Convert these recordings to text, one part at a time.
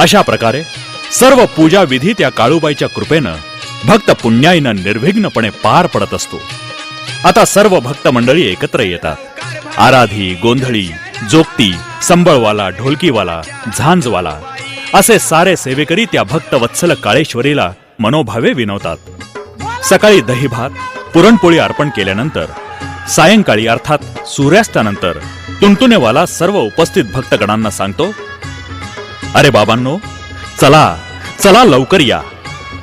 अशा प्रकारे सर्व पूजा विधी त्या काळूबाईच्या कृपेनं भक्त पुण्याईनं निर्विघ्नपणे पार पडत असतो. आता सर्व भक्त मंडळी एकत्र येतात. आराधी गोंधळी जोगती संबळवाला ढोलकीवाला झांजवाला असे सारे सेवेकरी त्या भक्त वत्सल काळेश्वरीला मनोभावे विनवतात. सकाळी दहीभात पुरणपोळी अर्पण केल्यानंतर सायंकाळी अर्थात सूर्यास्तानंतर टुनटुनेवाला सर्व उपस्थित भक्तगणांना सांगतो अरे बाबांनो चला चला लवकर या.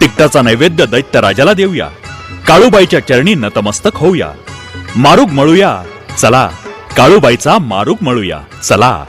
तिकटाचा नैवेद्य दैत्य राजाला देऊया. काळूबाईच्या चरणी नतमस्तक होऊया. मारुग मळूया. चला काळूबाईचा मारुग मळूया. चला.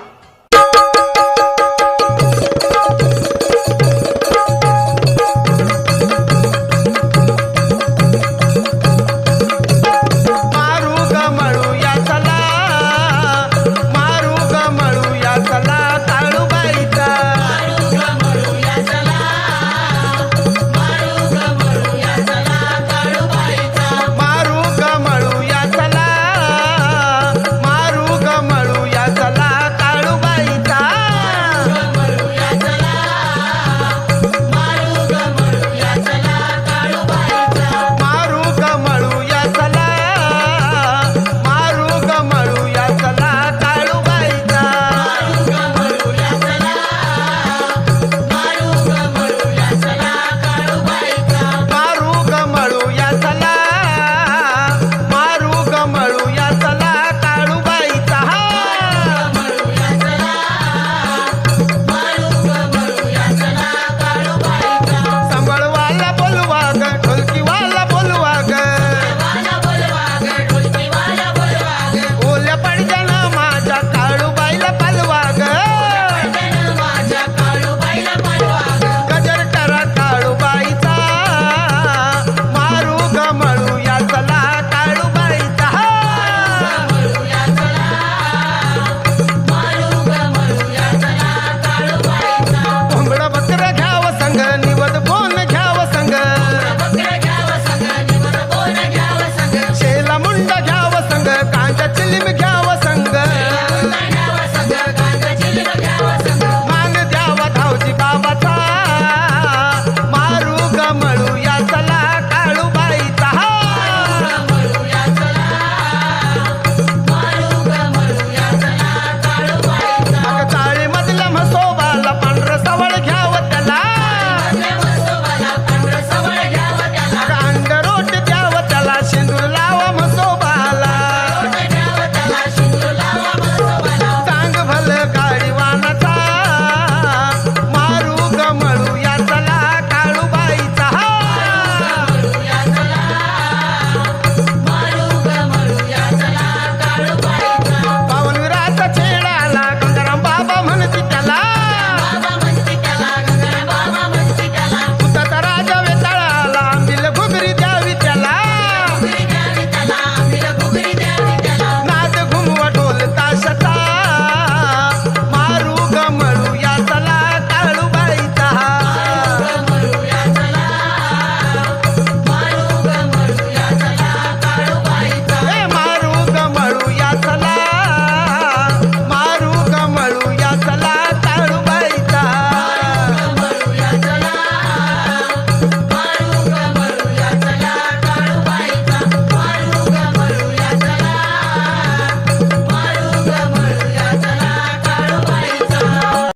சங்கன்